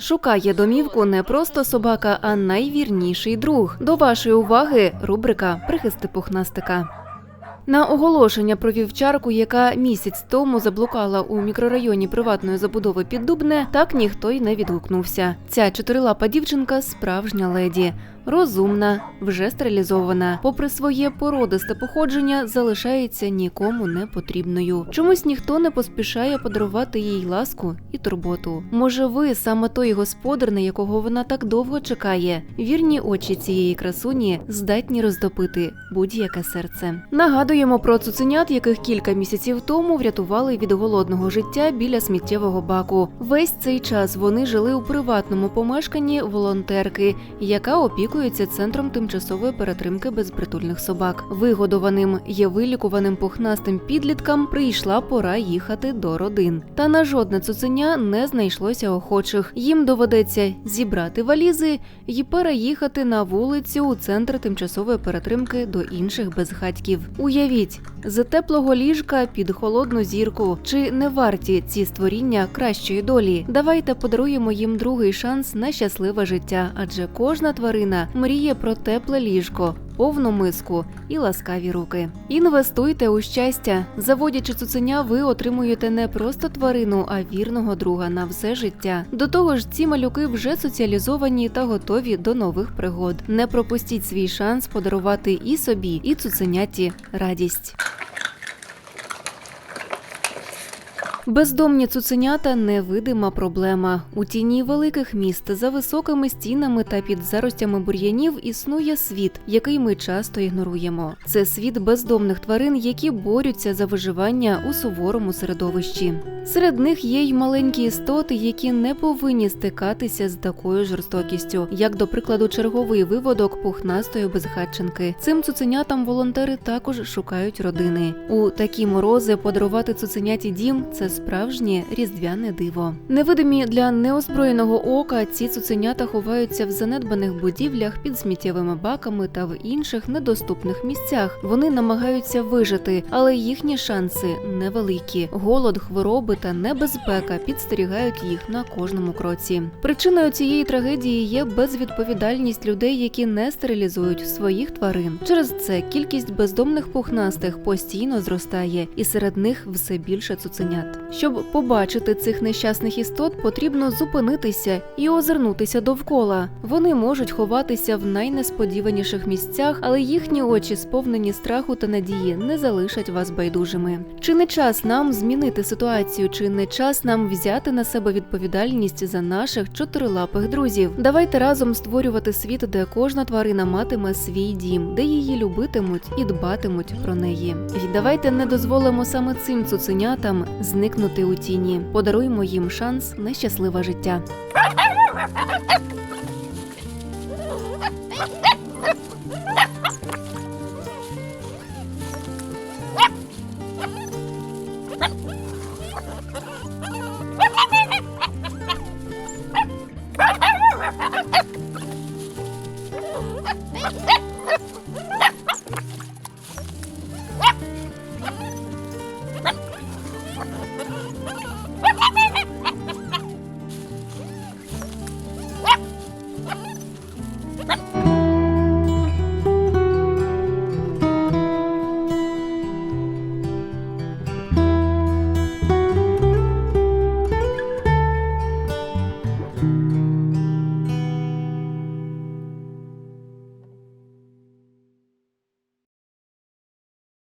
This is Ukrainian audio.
Шукає домівку не просто собака, а найвірніший друг. До вашої уваги рубрика Прихисти пухнастика. На оголошення про вівчарку, яка місяць тому заблукала у мікрорайоні приватної забудови Піддубне, так ніхто й не відгукнувся. Ця чотирилапа дівчинка справжня леді. Розумна, вже стерилізована. Попри своє породисте походження, залишається нікому не потрібною. Чомусь ніхто не поспішає подарувати їй ласку і турботу. Може, ви саме той господар, на якого вона так довго чекає. Вірні очі цієї красуні здатні роздопити будь-яке серце. Нагадуємо про цуценят, яких кілька місяців тому врятували від голодного життя біля сміттєвого баку. Весь цей час вони жили у приватному помешканні волонтерки, яка опікується центром тимчасової перетримки безпритульних собак. Вигодованим є вилікуваним пухнастим підліткам прийшла пора їхати до родин. Та на жодне цуценя не знайшлося охочих. Їм доведеться зібрати валізи і переїхати на вулицю у центр тимчасової перетримки до інших безхатьків. Уявіть, з теплого ліжка під холодну зірку. Чи не варті ці створіння кращої долі? Давайте подаруємо їм другий шанс на щасливе життя, адже кожна тварина мріє про тепле ліжко. Повну миску і ласкаві руки. Інвестуйте у щастя. Заводячи цуценя, ви отримуєте не просто тварину, а вірного друга на все життя. До того ж, ці малюки вже соціалізовані та готові до нових пригод. Не пропустіть свій шанс подарувати і собі, і цуценяті радість. Бездомні цуценята невидима проблема. У тіні великих міст за високими стінами та під заростями бур'янів існує світ, який ми часто ігноруємо. Це світ бездомних тварин, які борються за виживання у суворому середовищі. Серед них є й маленькі істоти, які не повинні стикатися з такою жорстокістю, як, до прикладу, черговий виводок пухнастої безхатченки. Цим цуценятам волонтери також шукають родини. У такі морози подарувати цуценяті дім це справжнє різдвяне диво. Невидимі для неозброєного ока ці цуценята ховаються в занедбаних будівлях під сміттєвими баками та в інших недоступних місцях. Вони намагаються вижити, але їхні шанси невеликі. Голод, хвороби та небезпека підстерігають їх на кожному кроці. Причиною цієї трагедії є безвідповідальність людей, які не стерилізують своїх тварин. Через це кількість бездомних пухнастих постійно зростає, і серед них все більше цуценят. Щоб побачити цих нещасних істот, потрібно зупинитися і озирнутися довкола. Вони можуть ховатися в найнесподіваніших місцях, але їхні очі, сповнені страху та надії, не залишать вас байдужими. Чи не час нам змінити ситуацію? Чи не час нам взяти на себе відповідальність за наших чотирилапих друзів? Давайте разом створювати світ, де кожна тварина матиме свій дім, де її любитимуть і дбатимуть про неї. І давайте не дозволимо саме цим цуценятам зникнути у тіні. Подаруємо їм шанс на щасливе життя.